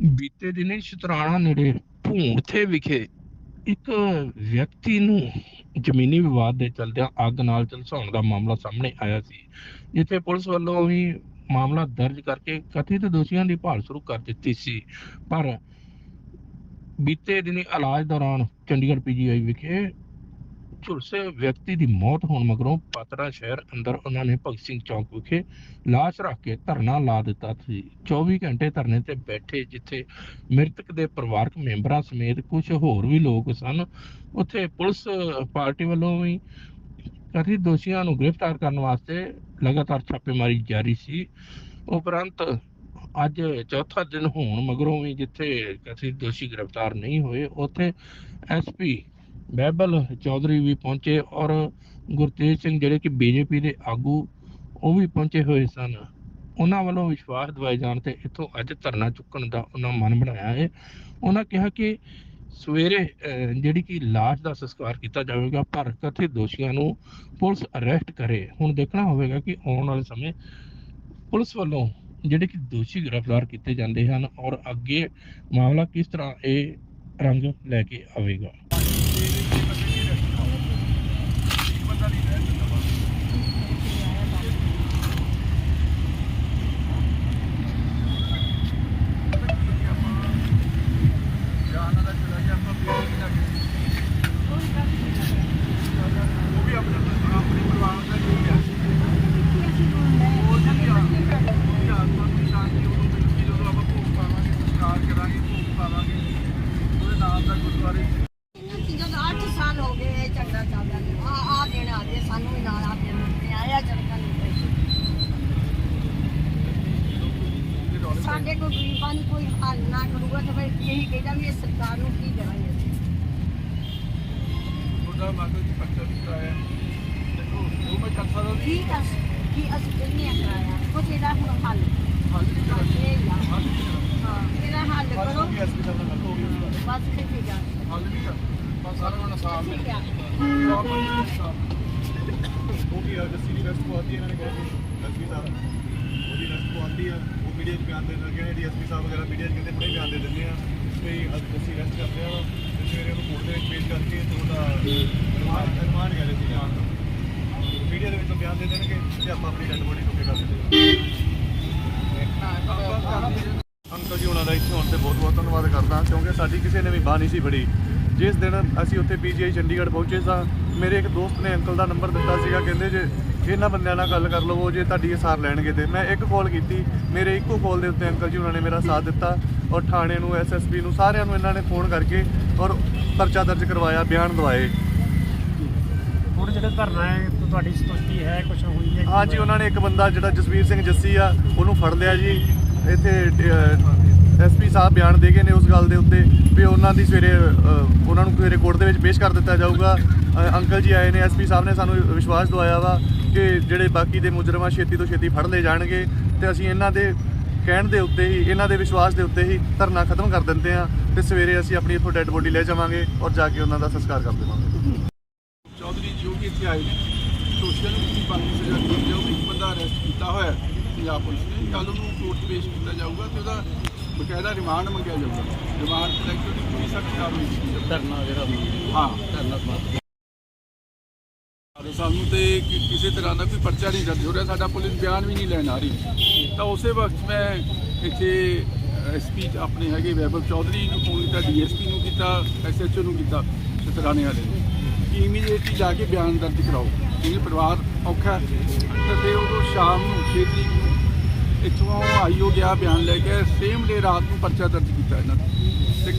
ਬੀਤੇ ਦਿਨੀ ਸ਼ਤਰਾਣਾ ਨੇੜੇ ਭੂੰਡਥੇ ਵਿਖੇ ਇੱਕ ਵਿਅਕਤੀ ਨੂੰ ਜ਼ਮੀਨੀ ਵਿਵਾਦ ਦੇ ਚਲਦਿਆਂ ਅੱਗ ਨਾਲ ਝਲਸਾਉਣ ਦਾ ਮਾਮਲਾ ਸਾਹਮਣੇ ਆਇਆ ਸੀ, ਜਿੱਥੇ ਪੁਲਿਸ ਵੱਲੋਂ ਵੀ ਮਾਮਲਾ ਦਰਜ ਕਰਕੇ ਕਥਿਤ ਦੋਸ਼ੀਆਂ ਦੀ ਭਾਲ ਸ਼ੁਰੂ ਕਰ ਦਿੱਤੀ ਸੀ। ਪਰ ਬੀਤੇ ਦਿਨੀ ਇਲਾਜ ਦੌਰਾਨ ਚੰਡੀਗੜ੍ਹ ਪੀਜੀਆਈ ਵਿਖੇ ਝੁਲਸੇ ਵਿਅਕਤੀ ਦੀ ਮੌਤ ਹੋਣ ਮਗਰੋਂ ਪਾਤੜਾ ਸ਼ਹਿਰ ਅੰਦਰ ਉਹਨਾਂ ਨੇ ਭਗਤ ਸਿੰਘ ਚੌਕ ਵਿਖੇ ਲਾਸ਼ ਰੱਖ ਕੇ ਧਰਨਾ ਲਾ ਦਿੱਤਾ ਸੀ। 24 ਘੰਟੇ ਧਰਨੇ ਤੇ ਬੈਠੇ ਜਿੱਥੇ ਮ੍ਰਿਤਕ ਦੇ ਪਰਿਵਾਰਕ ਮੈਂਬਰਾਂ ਸਮੇਤ ਕੁਝ ਹੋਰ ਵੀ ਲੋਕ ਸਨ, ਉੱਥੇ ਪੁਲਿਸ ਪਾਰਟੀ ਵੱਲੋਂ ਵੀ ਕਥਿਤ ਦੋਸ਼ੀਆਂ ਨੂੰ ਗ੍ਰਿਫਤਾਰ ਕਰਨ ਵਾਸਤੇ ਲਗਾਤਾਰ ਛਾਪੇਮਾਰੀ ਜਾਰੀ ਸੀ। ਉਪਰੰਤ ਅੱਜ ਚੌਥਾ ਦਿਨ ਹੋਣ ਮਗਰੋਂ ਵੀ ਜਿੱਥੇ ਕਥਿਤ ਦੋਸ਼ੀ ਗ੍ਰਿਫਤਾਰ ਨਹੀਂ ਹੋਏ, ਉੱਥੇ ਐਸਪੀ ਬਹਿਬਲ ਚੌਧਰੀ ਵੀ ਪਹੁੰਚੇ ਔਰ ਗੁਰਤੇਜ ਸਿੰਘ ਜਿਹੜੇ ਕਿ ਬੀਜੇਪੀ ਦੇ ਆਗੂ, ਉਹ ਵੀ ਪਹੁੰਚੇ ਹੋਏ ਸਨ। ਉਹਨਾਂ ਵੱਲੋਂ ਵਿਸ਼ਵਾਸ ਦਿਵਾਏ ਜਾਣ ਤੇ ਇੱਥੋਂ ਅੱਜ ਧਰਨਾ ਚੁੱਕਣ ਦਾ ਉਹਨਾਂ ਮਨ ਬਣਾਇਆ ਹੈ। ਉਹਨਾਂ ਕਿਹਾ ਕਿ ਸਵੇਰੇ ਜਿਹੜੀ ਕਿ ਲਾਸ਼ ਦਾ ਸੰਸਕਾਰ ਕੀਤਾ ਜਾਵੇਗਾ, ਪਰ ਕਥਿਤ ਦੋਸ਼ੀਆਂ ਨੂੰ ਪੁਲਿਸ ਅਰੈਸਟ ਕਰੇ। ਹੁਣ ਦੇਖਣਾ ਹੋਵੇਗਾ ਕਿ ਆਉਣ ਵਾਲੇ ਸਮੇਂ ਪੁਲਿਸ ਵੱਲੋਂ ਜਿਹੜੇ ਕਿ ਦੋਸ਼ੀ ਗ੍ਰਿਫਤਾਰ ਕੀਤੇ ਜਾਂਦੇ ਹਨ ਔਰ ਅੱਗੇ ਮਾਮਲਾ ਕਿਸ ਤਰ੍ਹਾਂ ਇਹ ਰੰਗ ਲੈ ਕੇ ਆਵੇਗਾ ਇਹਨਾਂ ਚੀਜ਼ਾਂ ਦਾ 8 ਸਾਲ ਹੋ ਗਏ ਇਹ ਝਗੜਾ ਚੱਲਦਾ ਆ ਆ ਦੇਣ ਆ ਗਏ ਸਾਨੂੰ ਵੀ ਨਾਲ ਆ ਕੇ ਮਿਲਦੇ ਆਇਆ ਝਗੜਾ ਨਹੀਂ ਪਈ ਸਾਡੇ ਕੋਲ ਗਰੀਬਾਂ ਨੂੰ ਕੋਈ ਹੱਲ ਨਾ ਕਰੂਗਾ ਤਾਂ ਫਿਰ ਇਹੀ ਕਹਿੰਦਾ ਵੀ ਇਹ ਸਰਕਾਰ ਨੂੰ ਕੀ ਕਰਾਂਗੇ ਅਸੀਂ। ਕੀ ਕਰ ਕੀ ਅਸੀਂ ਕਿੰਨੇ ਕਰਾਇਆ? ਕੁਝ ਇਹਦਾ ਹੁਣ ਹੱਲ ਇਹ ਆ। ਹਾਂ ਇਹਦਾ ਹੱਲ ਕਰੋ। ਬਸ ਠੀਕ ਆ। ਠੀਕ ਆ। ਉਹ ਜੱਸੀ ਦੀ ਰੈਸਟ ਪਵਾਤੀ ਇਹਨਾਂ ਨੇ ਕਿਹਾ ਕਿ ਐਸਪੀ ਸਾਹਿਬ। ਉਹਦੀ ਰੈਸਟ ਪਵਾਤੀ ਆ। ਉਹ ਮੀਡੀਆ 'ਚ ਬਿਆਨ ਦੇਣ ਲੱਗੇ ਨੇ, ਡੀਐਸਪੀ ਸਾਹਿਬ ਵਗੈਰਾ ਮੀਡੀਆ 'ਚ ਕਹਿੰਦੇ ਹੁਣੇ ਬਿਆਨ ਦੇ ਦਿੰਦੇ ਆ ਵੀ ਅੱਜ ਜੱਸੀ ਰੈਸਟ ਕਰਦੇ ਆ ਤੇ ਸਵੇਰੇ ਉਹਨੂੰ ਕੋਰਟ ਦੇ ਵਿੱਚ ਪੇਸ਼ ਕਰਕੇ ਤੇ ਉਹਦਾ ਰਿਮਾਂਡ ਰਿਮਾਂਡ ਕਰ ਦਿੱਤੀ ਮੀਡੀਆ ਦੇ ਵਿੱਚ ਬਿਆਨ ਦੇ ਦੇਣਗੇ ਤੇ ਆਪਾਂ ਆਪਣੀ ਡੈਡ ਬੋਡੀ ਚੁੱਕੇ ਕਰ ਦਿੰਦੇ ਅੰਕਲ ਜੀ, ਉਹਨਾਂ ਦਾ ਇੱਥੇ ਆਉਣ ਤੇ ਬਹੁਤ ਬਹੁਤ ਧੰਨਵਾਦ ਕਰਦਾ, ਕਿਉਂਕਿ ਸਾਡੀ ਕਿਸੇ ਨੇ ਵੀ ਬਾਹ ਨਹੀਂ ਸੀ ਫੜੀ। ਜਿਸ ਦਿਨ ਅਸੀਂ ਉੱਥੇ ਪੀਜੀਆਈ ਚੰਡੀਗੜ੍ਹ ਪਹੁੰਚੇ ਸਾਂ ਮੇਰੇ ਇੱਕ ਦੋਸਤ ਨੇ ਅੰਕਲ ਦਾ ਨੰਬਰ ਦਿੱਤਾ ਸੀਗਾ ਕਹਿੰਦੇ ਜੇ ਇਹਨਾਂ ਬੰਦਿਆਂ ਨਾਲ ਗੱਲ ਕਰ ਲਵੋ ਜੇ ਤੁਹਾਡੀ ਇਹ ਸਾਰ ਲੈਣਗੇ ਤੇ। ਮੈਂ ਇੱਕ ਕਾਲ ਕੀਤੀ ਮੇਰੇ ਇੱਕੋ ਕਾਲ ਦੇ ਉੱਤੇ ਅੰਕਲ ਜੀ ਉਹਨਾਂ ਨੇ ਮੇਰਾ ਸਾਥ ਦਿੱਤਾ ਔਰ ਥਾਣੇ ਨੂੰ ਐਸਐਸਪੀ ਨੂੰ ਸਾਰਿਆਂ ਨੂੰ ਇਹਨਾਂ ਨੇ ਫੋਨ ਕਰਕੇ ਔਰ ਪਰਚਾ ਦਰਜ ਕਰਵਾਇਆ ਬਿਆਨ ਦਵਾਏ। ਹੁਣ ਜਿਹੜਾ ਧਰਨਾ ਹੈ ਤੁਹਾਡੀ ਸਪਸ਼ਟੀ ਹੈ ਕੁਝ ਹੋਈ ਹੈ? ਹਾਂਜੀ ਉਹਨਾਂ ਨੇ ਇੱਕ ਬੰਦਾ ਜਿਹੜਾ ਜਸਵੀਰ ਸਿੰਘ ਜੱਸੀ ਆ ਉਹਨੂੰ ਫੜ ਲਿਆ ਜੀ। ਇੱਥੇ ਐਸਪੀ ਸਾਹਿਬ ਬਿਆਨ ਦੇ ਗਏ ਨੇ ਉਸ ਗੱਲ ਦੇ ਉੱਤੇ ਵੀ ਉਹਨਾਂ ਦੀ ਸਵੇਰੇ ਉਹਨਾਂ ਨੂੰ ਸਵੇਰੇ ਕੋਰਟ ਦੇ ਵਿੱਚ ਪੇਸ਼ ਕਰ ਦਿੱਤਾ ਜਾਊਗਾ। ਅੰਕਲ ਜੀ ਆਏ ਨੇ ਐਸਪੀ ਸਾਹਿਬ ਨੇ ਸਾਨੂੰ ਵਿਸ਼ਵਾਸ ਦਵਾਇਆ ਵਾ ਕਿ ਜਿਹੜੇ ਬਾਕੀ ਦੇ ਮੁਜਰਮਾਂ ਛੇਤੀ ਤੋਂ ਛੇਤੀ ਫੜ ਲਏ ਜਾਣਗੇ ਤੇ ਅਸੀਂ ਇਹਨਾਂ ਦੇ ਕਹਿਣ ਦੇ ਉੱਤੇ ਹੀ ਇਹਨਾਂ ਦੇ ਵਿਸ਼ਵਾਸ ਦੇ ਉੱਤੇ ਹੀ ਧਰਨਾ ਖਤਮ ਕਰ ਦਿੰਦੇ ਆ ਤੇ ਸਵੇਰੇ ਅਸੀਂ ਆਪਣੀ ਇੱਥੋਂ ਡੈੱਡ ਬੋਡੀ ਲੈ ਜਾਵਾਂਗੇ ਔਰ ਜਾ ਕੇ ਉਹਨਾਂ ਦਾ ਸੰਸਕਾਰ ਕਰ ਦੇਵਾਂਗੇ। ਚੌਧਰੀ ਜੋ ਵੀ ਇੱਥੇ ਆਏ ਨੇ। ਨੂੰ ਕੀ ਬਣਦੀ ਸਜ਼ਾ ਦਿੱਤੀ ਜਾਊਗੀ ਇੱਕ ਬੰਦਾ ਅਰੈਸਟ ਕੀਤਾ ਹੋਇਆ ਹੈ ਪੰਜਾਬ ਪੁਲਿਸ ਨੇ। ਕੱਲ ਉਹਨੂੰ ਕੋਰਟ ਪੇਸ਼ ਕੀਤਾ ਜਾਊਗਾ ਤੇ ਉਹਦਾ ਬਕਾਇਦਾ ਰਿਮਾਂਡ ਮੰਗਿਆ ਜਾਊਗਾ। ਰਿਮਾਂਡ ਤੇ ਕੇ ਪੂਰੀ ਸਖਤ ਕਾਰਵਾਈ ਕੀਤੀ ਜਾਊਗੀ। ਧਰਨਾ ਜਿਹੜਾ ਹਾਂ। ਧਰਨਾ ਸਮਾਪਤ ਸਾਨੂੰ ਤੇ ਕਿਸੇ ਤਰ੍ਹਾਂ ਦਾ ਕੋਈ ਪਰਚਾ ਨਹੀਂ ਦਰਜ ਹੋ ਰਿਹਾ, ਸਾਡਾ ਪੁਲਿਸ ਬਿਆਨ ਵੀ ਨਹੀਂ ਲੈਣ ਆ ਰਹੀ। ਤਾਂ ਉਸੇ ਵਕਤ ਮੈਂ ਇੱਥੇ ਐਸਪੀ ਆਪਣੇ ਹੈਗੇ ਵੈਭਵ ਚੌਧਰੀ ਨੂੰ ਫੋਨ ਕੀਤਾ ਡੀਐਸਪੀ ਨੂੰ ਕੀਤਾ ਐਸਐਚਓ ਨੂੰ ਕੀਤਾ, ਸ਼ਤਰਾਣੇ ਵਾਲੇ ਨੂੰ। ਕਿ ਇਮੀਡੀਏਟਲੀ ਜਾ ਕੇ ਬਿਆਨ ਦਰਜ ਕਰਾਓ। ਕਿਉਂਕਿ ਪਰਿਵਾਰ ਔਖਾ ਹੈ। ਤੇ ਫਿਰ ਉਦੋਂ ਸ਼ਾਮ ਨੂੰ 6 ਤਰੀਕ ਨੂੰ ਇੱਥੋਂ ਆਈਓ ਗਿਆ ਬਿਆਨ ਲੈ ਕੇ ਸੇਮ ਡੇ ਰਾਤ ਨੂੰ ਪਰਚਾ ਦਰਜ ਕੀਤਾ ਇਹਨਾਂ ਨੇ। ਤੇ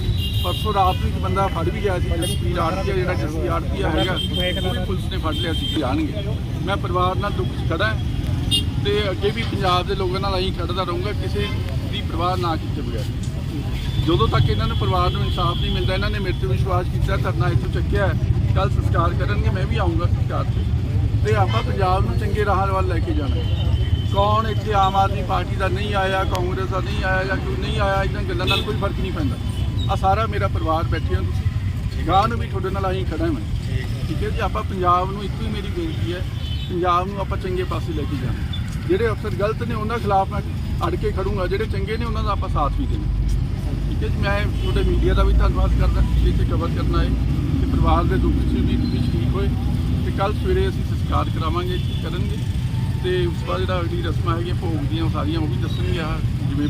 ਪਰਸੋਂ ਰਾਤ ਨੂੰ ਇੱਕ ਬੰਦਾ ਫੜ ਵੀ ਗਿਆ ਸੀ ਜਸਪੀਰ ਆੜਤੀਆ ਜਿਹੜਾ ਜਸਪੀ ਆੜਤੀਆ ਹੈਗਾ, ਉਹ ਵੀ ਪੁਲਿਸ ਨੇ ਫੜ ਲਿਆ ਸੀ ਜਾਣਗੇ ਮੈਂ ਪਰਿਵਾਰ ਨਾਲ ਦੁੱਖ 'ਚ ਖੜਾ ਹਾਂ ਤੇ ਅੱਗੇ ਵੀ ਪੰਜਾਬ ਦੇ ਲੋਕਾਂ ਨਾਲ ਅਸੀਂ ਖੜਦਾ ਰਹੂੰਗਾ, ਕਿਸੇ ਦੀ ਪਰਵਾਹ ਨਾ ਕੀਤੇ ਬਗੈਰ। ਜਦੋਂ ਤੱਕ ਇਹਨਾਂ ਨੂੰ ਪਰਿਵਾਰ ਨੂੰ ਇਨਸਾਫ ਨਹੀਂ ਮਿਲਦਾ, ਇਹਨਾਂ ਨੇ ਮੇਰੇ ਤੇ ਵਿਸ਼ਵਾਸ ਕੀਤਾ, ਧਰਨਾ ਇੱਥੋਂ ਚੱਕਿਆ ਕੱਲ ਸੰਸਕਾਰ ਕਰਨਗੇ, ਮੈਂ ਵੀ ਆਉਂਗਾ ਸੰਸਕਾਰ ਤੇ। ਤੇ ਆਪਾਂ ਪੰਜਾਬ ਨੂੰ ਚੰਗੇ ਰਾਹ ਵੱਲ ਲੈ ਕੇ ਜਾਣਾ ਕੌਣ ਇੱਥੇ ਆਮ ਆਦਮੀ ਪਾਰਟੀ ਦਾ ਨਹੀਂ ਆਇਆ, ਕਾਂਗਰਸ ਦਾ ਨਹੀਂ ਆਇਆ ਜਾਂ ਕੋਈ ਨਹੀਂ ਆਇਆ ਇਹਨਾਂ ਗੱਲਾਂ ਨਾਲ ਕੋਈ ਫ਼ਰਕ ਨਹੀਂ ਪੈਂਦਾ। ਆ ਸਾਰਾ ਮੇਰਾ ਪਰਿਵਾਰ ਬੈਠੇ ਹੋ ਤੁਸੀਂ। ਗਾਂ ਨੂੰ ਵੀ ਤੁਹਾਡੇ ਨਾਲ ਆਹੀਂ ਖੜਾ ਮੈਂ ਠੀਕ ਹੈ ਜੀ, ਆਪਾਂ ਪੰਜਾਬ ਨੂੰ ਇੱਕੋ ਹੀ ਮੇਰੀ ਬੇਨਤੀ ਹੈ, ਪੰਜਾਬ ਨੂੰ ਆਪਾਂ ਚੰਗੇ ਪਾਸੇ ਲੈ ਕੇ ਜਾਣਾ। ਜਿਹੜੇ ਅਫਸਰ ਗਲਤ ਨੇ, ਉਹਨਾਂ ਖਿਲਾਫ ਮੈਂ ਅੜ ਕੇ ਖੜੂੰਗਾ। ਜਿਹੜੇ ਚੰਗੇ ਨੇ, ਉਹਨਾਂ ਦਾ ਆਪਾਂ ਸਾਥ ਵੀ ਦੇਣਾ। ਠੀਕ ਹੈ ਜੀ, ਮੈਂ ਤੁਹਾਡੇ ਮੀਡੀਆ ਦਾ ਵੀ ਧੰਨਵਾਦ ਕਰਦਾ ਕਿ ਇੱਥੇ ਕਵਰ ਕਰਨਾ ਹੈ ਕਿ ਪਰਿਵਾਰ ਦੇ ਦੁੱਖ 'ਚ ਵੀ ਵੀ ਠੀਕ ਹੋਏ। ਤੇ ਕੱਲ ਸਵੇਰੇ ਅਸੀਂ ਸੰਸਕਾਰ ਕਰਾਵਾਂਗੇ, ਕਰਨਗੇ। ਤੇ ਉਸ ਤੋਂ ਬਾਅਦ ਜਿਹੜਾ ਅਗਲੀ ਰਸਮਾਂ ਹੈਗੀਆਂ, ਭੋਗ ਦੀਆਂ ਸਾਰੀਆਂ, ਉਹ ਵੀ ਦੱਸਣਗੇ ਆ ਜਿਵੇਂ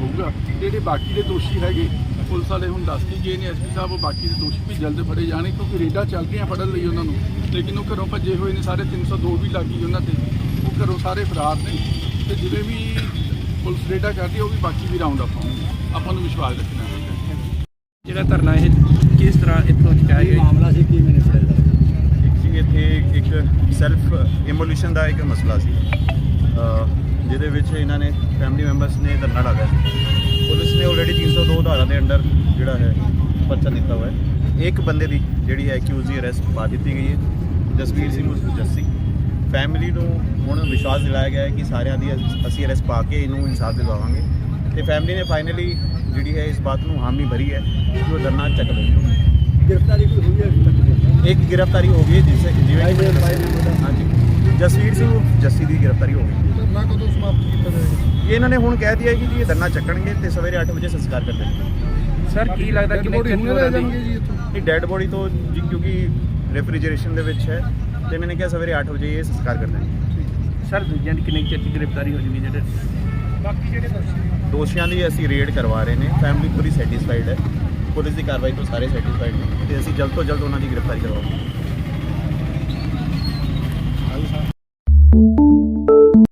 ਹੋਊਗਾ। ਜਿਹੜੇ ਬਾਕੀ ਦੇ ਦੋਸ਼ੀ ਹੈਗੇ ਪੁਲਿਸ ਵਾਲੇ ਹੁਣ ਦੱਸ ਕੇ ਗਏ ਨੇ ਐਸਪੀ ਸਾਹਿਬ ਉਹ ਬਾਕੀ ਦੇ ਦੋਸ਼ੀ ਵੀ ਜਲਦ ਫੜੇ ਜਾਣੇ ਕਿਉਂਕਿ ਰੇਡਾਂ ਚੱਲ ਰਹੀਆਂ ਫੜਨ ਲਈ ਉਹਨਾਂ ਨੂੰ। ਲੇਕਿਨ ਉਹ ਘਰੋਂ ਭੱਜੇ ਹੋਏ ਨੇ ਸਾਰੇ 302 ਵੀ ਲੱਗੀ ਉਹਨਾਂ ਤੇ। ਉਹ ਘਰੋਂ ਸਾਰੇ ਫਰਾਰ ਨੇ। ਤੇ ਜਿਵੇਂ ਵੀ ਪੁਲਿਸ ਰੇਡਾਂ ਕਰਦੀ ਉਹ ਵੀ ਬਾਕੀ ਵੀ ਰਾਉਂਡ ਅਪ ਆਉਣਗੇ ਆਪਾਂ ਨੂੰ ਵਿਸ਼ਵਾਸ ਰੱਖਣਾ ਜਿਹੜਾ ਧਰਨਾ ਇਹ ਕਿਸ ਤਰ੍ਹਾਂ ਇੱਥੋਂ ਚੁਕਾਇਆ ਗਿਆ? ਮਾਮਲਾ ਸੀ ਕੀ ਮੈਨੇ ਫੜਿਆ ਜੀ ਇੱਥੇ ਇੱਕ ਸੈਲਫ ਇਮੋਲੂਸ਼ਨ ਦਾ ਇੱਕ ਮਸਲਾ ਸੀ। ਜਿਹਦੇ ਵਿੱਚ ਇਹਨਾਂ ਨੇ ਫੈਮਿਲੀ ਮੈਂਬਰਸ ਨੇ ਧਰਨਾ ਲਗਾਇਆ ਨੇ ਆਲਰੇਡੀ 302 ਧਾਰਾ ਦੇ ਅੰਡਰ ਜਿਹੜਾ ਹੈ ਪਰਚਾ ਦਿੱਤਾ ਹੋਇਆ ਹੈ। ਇੱਕ ਬੰਦੇ ਦੀ ਜਿਹੜੀ ਹੈ ਅਕਿਊਜ਼ ਦੀ ਅਰੈਸਟ ਪਾ ਦਿੱਤੀ ਗਈ ਹੈ। ਜਸਵੀਰ ਸਿੰਘ ਉਰਫ ਜੱਸੀ। ਫੈਮਿਲੀ ਨੂੰ ਹੁਣ ਵਿਸ਼ਵਾਸ ਦਿਲਾਇਆ ਗਿਆ ਹੈ ਕਿ ਸਾਰਿਆਂ ਦੀ ਅਸ- ਅਰੈਸਟ ਪਾ ਕੇ ਇਹਨੂੰ ਇਨਸਾਫ ਦਿਲਵਾਵਾਂਗੇ ਤੇ ਫੈਮਿਲੀ ਨੇ ਫਾਈਨਲੀ ਜਿਹੜੀ ਹੈ ਇਸ ਬਾਤ ਨੂੰ ਹਾਮੀ ਭਰੀ ਹੈ ਕਿ ਉਹ ਧਰਨਾ ਚੱਕ ਲਵੇ ਗ੍ਰਿਫਤਾਰੀ ਕੋਈ ਹੋਈ ਹੈ ਇੱਕ ਗ੍ਰਿਫਤਾਰੀ ਹੋ ਗਈ ਹੈ ਜਿਸ ਜਿਵੇਂ ਕਿ। ਹਾਂਜੀ। ਜਸਵੀਰ ਸਿੰਘ ਜੱਸੀ ਦੀ ਗ੍ਰਿਫਤਾਰੀ ਹੋ ਗਈ। ਧਰਨਾ ਕਦੋਂ ਸਮਾਪਤ ਕੀਤਾ ਜਾਏਗਾ? ਇਹਨਾਂ ਨੇ ਹੁਣ ਕਹਿ ਦਿਆ ਕਿ ਜੀ ਇਹ ਧਰਨਾ ਚੱਕਣਗੇ ਤੇ ਸਵੇਰੇ 8 ਵਜੇ ਸੰਸਕਾਰ ਕਰ ਦੇਣਗੇ। ਸਰ ਕੀ ਲੱਗਦਾ ਕਿੰਨੇ ਚਿਰ ਤੋਂ ਰਹਿ ਜੀ ਇੱਥੋਂ? ਇਹ ਡੈੱਡ ਬੋਡੀ ਤੋਂ ਜੀ ਕਿਉਂਕਿ ਰੈਫਰੀਜਰੇਸ਼ਨ ਦੇ ਵਿੱਚ ਹੈ ਤੇ ਇਹਨਾਂ ਨੇ ਕਿਹਾ ਸਵੇਰੇ 8 ਵਜੇ ਇਹ ਸੰਸਕਾਰ ਕਰ ਦੇਣਗੇ। ਸਰ ਦੂਜਿਆਂ ਦੀ ਕਿੰਨੇ ਚਿਰ ਦੀ ਗ੍ਰਿਫਤਾਰੀ ਹੋ ਜੂਗੀ ਜਿਹੜੇ ਬਾਕੀ ਜਿਹੜੇ ਦੋਸ਼ੀ ਦੋਸ਼ੀਆਂ ਦੀ ਅਸੀਂ ਰੇਡ ਕਰਵਾ ਰਹੇ ਨੇ। ਫੈਮਿਲੀ ਪੂਰੀ ਸੈਟੀਸਫਾਈਡ ਹੈ। ਪੁਲਿਸ ਦੀ ਕਾਰਵਾਈ ਤੋਂ ਸਾਰੇ ਸੈਟੀਸਫਾਈਡ ਨੇ ਤੇ ਅਸੀਂ ਜਲਦ ਤੋਂ ਜਲਦ ਉਹਨਾਂ ਦੀ ਗ੍ਰਿਫਤਾਰੀ ਕਰਵਾਵਾਂਗੇ।